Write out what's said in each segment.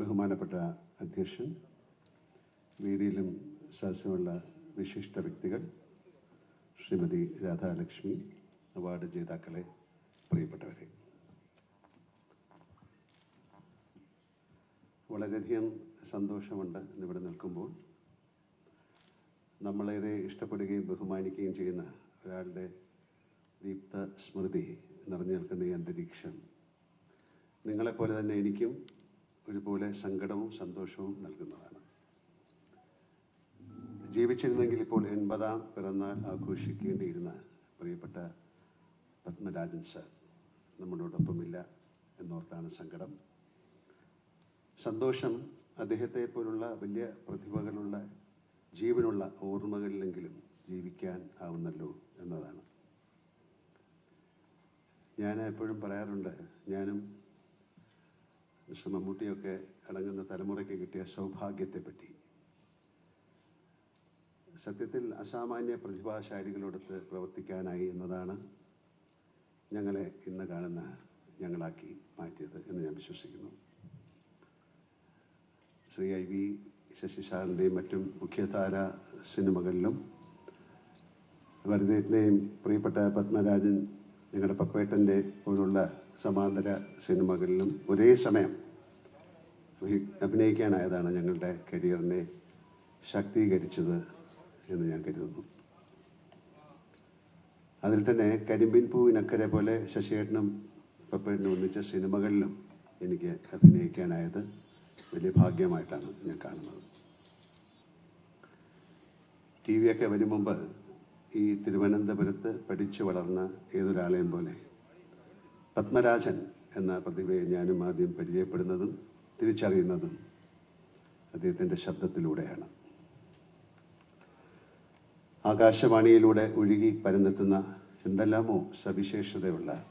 ബഹുമാനപ്പെട്ട അധ്യക്ഷൻ വേദിയിലും ശാസ്ത്രമുള്ള വിശിഷ്ട വ്യക്തികൾ ശ്രീമതി രാധാലക്ഷ്മി അവാർഡ് ജേതാക്കളെ പ്രിയപ്പെട്ടവരെ. വളരെയധികം സന്തോഷമുണ്ട് ഇവിടെ നിൽക്കുമ്പോൾ. നമ്മളേറെ ഇഷ്ടപ്പെടുകയും ബഹുമാനിക്കുകയും ചെയ്യുന്ന ഒരാളുടെ ദീപ്ത സ്മൃതി നിറഞ്ഞു നിൽക്കുന്ന ഈ അന്തരീക്ഷം നിങ്ങളെപ്പോലെ തന്നെ എനിക്കും ഒരുപോലെ സങ്കടവും സന്തോഷവും നൽകുന്നതാണ്. ജീവിച്ചിരുന്നെങ്കിൽ ഇപ്പോൾ എൺപതാം പിറന്നാൾ ആഘോഷിക്കേണ്ടിയിരുന്ന പ്രിയപ്പെട്ട പത്മരാജൻ സാർ നമ്മളോടൊപ്പമില്ല എന്നോർത്താണ് സങ്കടം. സന്തോഷം അദ്ദേഹത്തെ പോലുള്ള വലിയ പ്രതിഭകളുള്ള ജീവനുള്ള ഓർമ്മകളിലെങ്കിലും ജീവിക്കാൻ ആവുന്നല്ലോ എന്നതാണ്. ഞാൻ എപ്പോഴും പറയാറുണ്ട് ഞാനും മിസ്റ്റർ മമ്മൂട്ടിയൊക്കെ അടങ്ങുന്ന തലമുറയ്ക്ക് കിട്ടിയ സൗഭാഗ്യത്തെപ്പറ്റി. സത്യത്തിൽ അസാമാന്യ പ്രതിഭാശാലികളോടൊത്ത് പ്രവർത്തിക്കാനായി എന്നതാണ് ഞങ്ങളെ ഇന്ന് കാണുന്ന ഞങ്ങളാക്കി മാറ്റിയത് എന്ന് ഞാൻ വിശ്വസിക്കുന്നു. ശ്രീ ഐ വി ശശി മറ്റും മുഖ്യധാര സിനിമകളിലും വരുന്നേറ്റിനെയും പ്രിയപ്പെട്ട പത്മരാജൻ ഞങ്ങളുടെ പപ്പേട്ടന്റെ പോലുള്ള സമാന്തര സിനിമകളിലും ഒരേ സമയം അഭിനയിക്കാനായതാണ് ഞങ്ങളുടെ കരിയറിനെ ശാക്തീകരിച്ചത് എന്ന് ഞാൻ കരുതുന്നു. അതിൽ തന്നെ കരിമ്പിൻ പൂവിനക്കരെ പോലെ ശശിയേട്ടനും പപ്പേട്ടനും ഒന്നിച്ച സിനിമകളിലും എനിക്ക് അഭിനയിക്കാനായത് വലിയ ഭാഗ്യമായിട്ടാണ് ഞാൻ കാണുന്നത്. ടി വിയൊക്കെ വരും മുമ്പ് ഈ തിരുവനന്തപുരത്ത് പഠിച്ചു വളർന്ന ഏതൊരാളെയും പോലെ പത്മരാജൻ എന്ന പ്രതിഭയെ ഞാനും ആദ്യം പരിചയപ്പെടുന്നതും തിരിച്ചറിയുന്നതും അദ്ദേഹത്തിന്റെ ശബ്ദത്തിലൂടെയാണ്. ആകാശവാണിയിലൂടെ ഒഴുകി പരന്നെത്തുന്ന എന്തെല്ലാമോ സവിശേഷതയുള്ള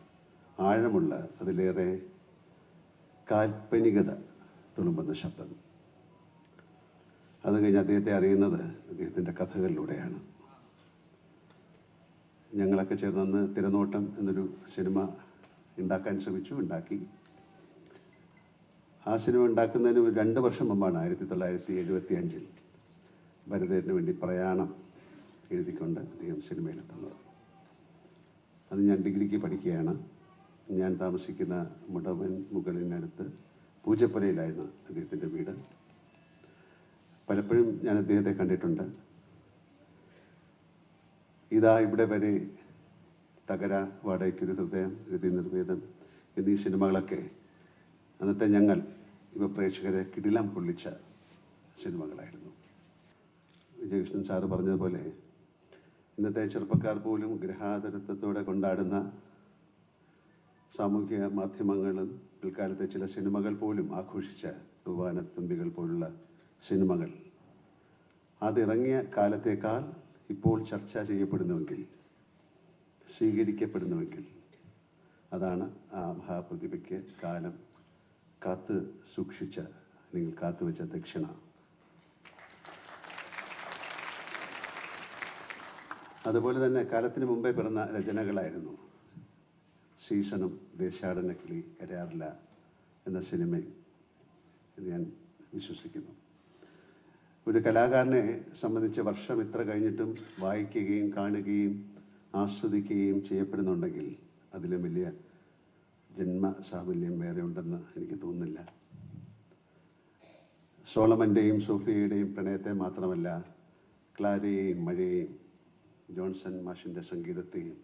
ആഴമുള്ള അതിലേറെ കാൽപ്പനികത തുളുമ്പുന്ന ശബ്ദം. അത് കഴിഞ്ഞ് അദ്ദേഹത്തെ അറിയുന്നത് അദ്ദേഹത്തിന്റെ കഥകളിലൂടെയാണ്. ഞങ്ങളൊക്കെ ചേർന്ന് തിരനോട്ടം എന്നൊരു സിനിമ ഉണ്ടാക്കാൻ ശ്രമിച്ചു ഉണ്ടാക്കി. ആ സിനിമ ഉണ്ടാക്കുന്നതിന് ഒരു രണ്ട് വർഷം മുമ്പാണ് ആയിരത്തി തൊള്ളായിരത്തി എഴുപത്തി അഞ്ചിൽ ഭരതേറ്റിന് വേണ്ടി പ്രയാണം എഴുതിക്കൊണ്ട് അദ്ദേഹം സിനിമയിലെത്തുന്നത് അത് ഞാൻ ഡിഗ്രിക്ക് പഠിക്കുകയാണ്. ഞാൻ താമസിക്കുന്ന മുടവൻ മുകളിനടുത്ത് പൂജപ്പുരയിലായിരുന്നു അദ്ദേഹത്തിന്റെ വീട്. പലപ്പോഴും ഞാൻ അദ്ദേഹത്തെ കണ്ടിട്ടുണ്ട്. ഇതാ ഇവിടെ വരെ തകര വാടകയ്ക്കൊരു ഹൃദയം ഹൃദയ നിർവേദം എന്നീ സിനിമകളൊക്കെ അന്നത്തെ ഞങ്ങൾ ഇവ പ്രേക്ഷകരെ കിടിലം കൊള്ളിച്ച സിനിമകളായിരുന്നു. വിജയകൃഷ്ണൻ സാറ് പറഞ്ഞതുപോലെ ഇന്നത്തെ ചെറുപ്പക്കാർ പോലും ഗ്രഹാതരത്വത്തോടെ കൊണ്ടാടുന്ന സാമൂഹ്യ മാധ്യമങ്ങളും പിൽക്കാലത്തെ ചില സിനിമകൾ പോലും ആഘോഷിച്ച തൂവാനത്തുമ്പികൾ പോലുള്ള സിനിമകൾ. അതിറങ്ങിയ കാലത്തേക്കാൾ ഇപ്പോൾ ചർച്ച ചെയ്യപ്പെടുന്നുവെങ്കിൽ സ്വീകരിക്കപ്പെടുന്നുവെങ്കിൽ അതാണ് ആ മഹാപ്രതിഭയ്ക്ക് കാലം കാത്ത് സൂക്ഷിച്ച അല്ലെങ്കിൽ കാത്തുവെച്ച ദക്ഷിണ. അതുപോലെ തന്നെ കാലത്തിന് മുമ്പേ പിറന്ന രചനകളായിരുന്നു. സീസണും ദേശാടന കിളി കരയാറില്ല എന്ന സിനിമയും ഞാൻ വിശ്വസിക്കുന്നു. ഒരു കലാകാരനെ സംബന്ധിച്ച് വർഷം ഇത്ര കഴിഞ്ഞിട്ടും വായിക്കുകയും കാണുകയും ആസ്വദിക്കുകയും ചെയ്യപ്പെടുന്നുണ്ടെങ്കിൽ അതിലും വലിയ ജന്മ സാഫല്യം വേറെ ഉണ്ടെന്ന് എനിക്ക് തോന്നുന്നില്ല. സോളമന്റെയും സോഫിയയുടെയും പ്രണയത്തെ മാത്രമല്ല ക്ലാരയെയും മഴയെയും ജോൺസൺ മാഷിന്റെ സംഗീതത്തെയും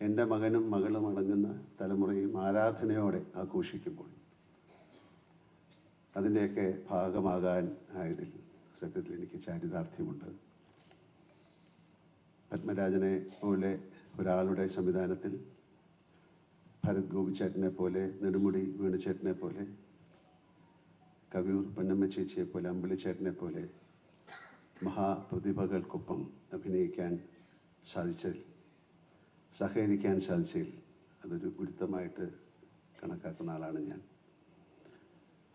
എന്റെ മകനും മകളും അടങ്ങുന്ന തലമുറയും ആരാധനയോടെ ആഘോഷിക്കുമ്പോൾ അതിന്റെയൊക്കെ ഭാഗമാകാൻ ആയതിൽ സത്യത്തിൽ എനിക്ക് ചാരിതാർത്ഥ്യമുണ്ട്. പത്മരാജനെ പോലെ ഒരാളുടെ സംവിധാനത്തിൽ ഭരത് ഗോപിച്ചേട്ടനെ പോലെ നെടുമുടി വേണുചേട്ടനെ പോലെ കവിയൂർ പൊന്നമ്മ ചേച്ചിയെ പോലെ അമ്പിളിച്ചേട്ടനെ പോലെ മഹാപ്രതിഭകൾക്കൊപ്പം അഭിനയിക്കാൻ സാധിച്ചതിൽ സഹകരിക്കാൻ സാധിച്ചതിൽ അതൊരു ഗുരുത്തമായിട്ട് കണക്കാക്കുന്ന ആളാണ് ഞാൻ.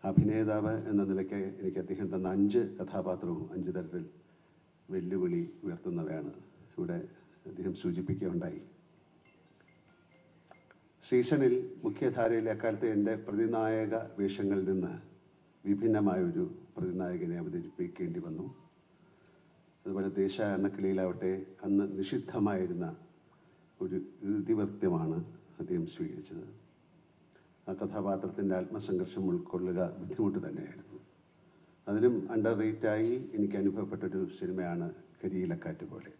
അഭിനേതാവ് എന്ന നിലയ്ക്ക് എനിക്ക് അദ്ദേഹം തന്ന അഞ്ച് കഥാപാത്രവും അഞ്ച് തരത്തിൽ വെല്ലുവിളി ഉയർത്തുന്നവയാണ്. ഇവിടെ അദ്ദേഹം സൂചിപ്പിക്കുകയുണ്ടായി. സീസണിൽ മുഖ്യധാരയിലെ അക്കാലത്തെ എന്റെ പ്രതിനായക വേഷങ്ങളിൽ നിന്ന് വിഭിന്നമായൊരു പ്രതിനായകനെ അവതരിപ്പിക്കേണ്ടി വന്നു. അതുപോലെ ദേശ എണ്ണക്കിളിയിലാവട്ടെ അന്ന് നിഷിദ്ധമായിരുന്ന ഒരു ഇതിവൃത്യമാണ് അദ്ദേഹം സ്വീകരിച്ചത്. ആ കഥാപാത്രത്തിന്റെ ആത്മസംഘർഷം ഉൾക്കൊള്ളുക ബുദ്ധിമുട്ട് തന്നെയായിരുന്നു. അതിനും അണ്ടർ റേറ്റായി എനിക്ക് അനുഭവപ്പെട്ടൊരു സിനിമയാണ് കരിയിലക്കാറ്റ് പോലെ.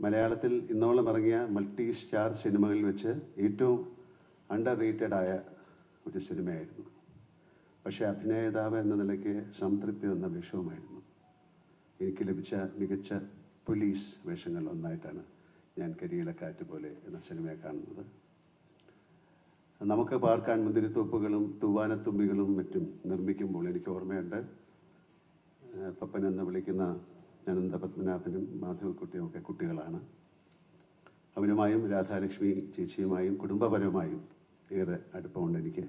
മലയാളത്തിൽ ഇന്നോളം ഇറങ്ങിയ മൾട്ടി സ്റ്റാർ സിനിമകളിൽ വെച്ച് ഏറ്റവും അണ്ടർ റേറ്റഡ് ആയ ഒരു സിനിമയായിരുന്നു. പക്ഷേ അഭിനേതാവ് എന്ന നിലയ്ക്ക് സംതൃപ്തി തന്ന വേഷവുമായിരുന്നു. എനിക്ക് ലഭിച്ച മികച്ച പോലീസ് വേഷങ്ങൾ ഒന്നായിട്ടാണ് ഞാൻ കരിയിലക്കാറ്റ് പോലെ എന്ന സിനിമയെ കാണുന്നത്. നമുക്ക് പാർക്കാൻ മുന്തിരിത്തോപ്പുകളും തൂവാനത്തുമ്പികളും മറ്റും നിർമ്മിക്കുമ്പോൾ എനിക്ക് ഓർമ്മയുണ്ട്. പപ്പൻ എന്ന് വിളിക്കുന്ന അനന്ത പത്മനാഭനും മാധവക്കുട്ടിയും ഒക്കെ കുട്ടികളാണ്. അവരുമായും രാധാലക്ഷ്മി ചേച്ചിയുമായും കുടുംബപരമായും ഏറെ അടുപ്പമുണ്ട് എനിക്ക്.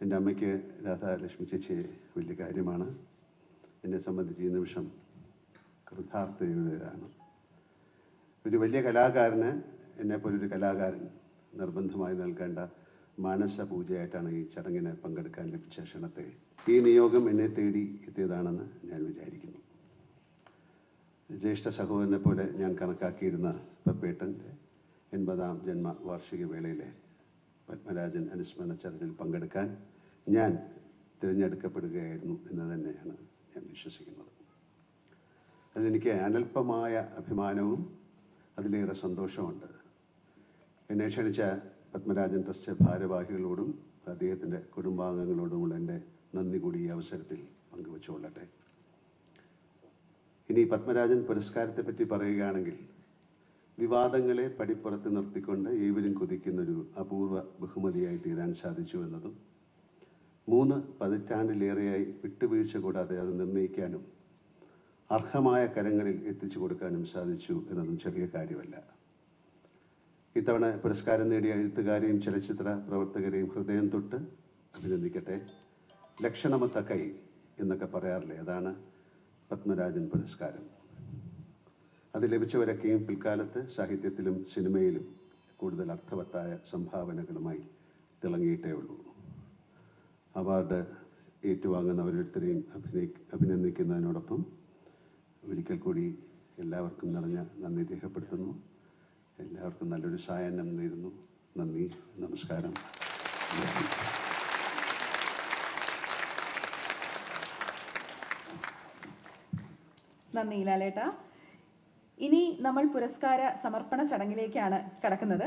എന്റെ അമ്മയ്ക്ക് രാധാലക്ഷ്മി ചേച്ചി വലിയ കാര്യമാണ്. എന്നെ സംബന്ധിച്ച് ഈ നിമിഷം കൃതാർത്ഥതയുടേതാണ് ഒരു വലിയ കലാകാരന് എന്നെപ്പോലൊരു കലാകാരൻ നിർബന്ധമായി നൽകേണ്ട മാനസ പൂജയായിട്ടാണ് ഈ ചടങ്ങിന് പങ്കെടുക്കാൻ ലഭിച്ച ക്ഷണത്തെ. ഈ നിയോഗം എന്നെ തേടി എത്തിയതാണെന്ന് ഞാൻ വിചാരിക്കുന്നു. ജ്യേഷ്ഠ സഹോദരനെ പോലെ ഞാൻ കണക്കാക്കിയിരുന്ന പപ്പേട്ടന്റെ എൺപതാം ജന്മ വാർഷിക വേളയിലെ പത്മരാജൻ അനുസ്മരണ ചടങ്ങിൽ പങ്കെടുക്കാൻ ഞാൻ തിരഞ്ഞെടുക്കപ്പെടുകയായിരുന്നു എന്ന് തന്നെയാണ് ഞാൻ വിശ്വസിക്കുന്നത്. അതിലെനിക്ക് അനൽപമായ അഭിമാനവും അതിലേറെ സന്തോഷമുണ്ട് എന്നെ ക്ഷണിച്ച പത്മരാജൻ ട്രസ്റ്റ് ഭാരവാഹികളോടും അദ്ദേഹത്തിന്റെ കുടുംബാംഗങ്ങളോടുമുള്ള എന്റെ നന്ദി കൂടി ഈ അവസരത്തിൽ പങ്കുവച്ചുകൊള്ളട്ടെ. ഇനി പത്മരാജൻ പുരസ്കാരത്തെ പറ്റി പറയുകയാണെങ്കിൽ വിവാദങ്ങളെ പടിപ്പുറത്ത് നിർത്തിക്കൊണ്ട് ഏവരും കൊതിക്കുന്നൊരു അപൂർവ ബഹുമതിയായി തീരാൻ സാധിച്ചു എന്നതും മൂന്ന് പതിറ്റാണ്ടിലേറെയായി വിട്ടുവീഴ്ച കൂടാതെ അത് നിർണയിക്കാനും അർഹമായ കരങ്ങളിൽ എത്തിച്ചു കൊടുക്കാനും സാധിച്ചു എന്നതും ചെറിയ കാര്യമല്ല. ഇത്തവണ പുരസ്കാരം നേടിയ എഴുത്തുകാരെയും ചലച്ചിത്ര പ്രവർത്തകരെയും ഹൃദയം തൊട്ട് അഭിനന്ദിക്കട്ടെ. ലക്ഷണമത്ത കൈ എന്നൊക്കെ പറയാറില്ലേ അതാണ് പത്മരാജൻ പുരസ്കാരം. അത് ലഭിച്ചവരൊക്കെയും പിൽക്കാലത്ത് സാഹിത്യത്തിലും സിനിമയിലും കൂടുതൽ അർത്ഥവത്തായ സംഭാവനകളുമായി തിളങ്ങിയിട്ടേ ഉള്ളൂ. അവാർഡ് ഏറ്റുവാങ്ങുന്ന ഓരോരുത്തരെയും അഭിനയി അഭിനന്ദിക്കുന്നതിനോടൊപ്പം ഒരിക്കൽ കൂടി എല്ലാവർക്കും നിറഞ്ഞ നന്ദി രേഖപ്പെടുത്തുന്നു. എല്ലാവർക്കും നല്ലൊരു സായാഹ്നം നേരുന്നു. നന്ദി. നമസ്കാരം. നന്ദി ലാലേട്ട. ഇനി നമ്മൾ പുരസ്കാര സമർപ്പണ ചടങ്ങിലേക്കാണ് കടക്കുന്നത്.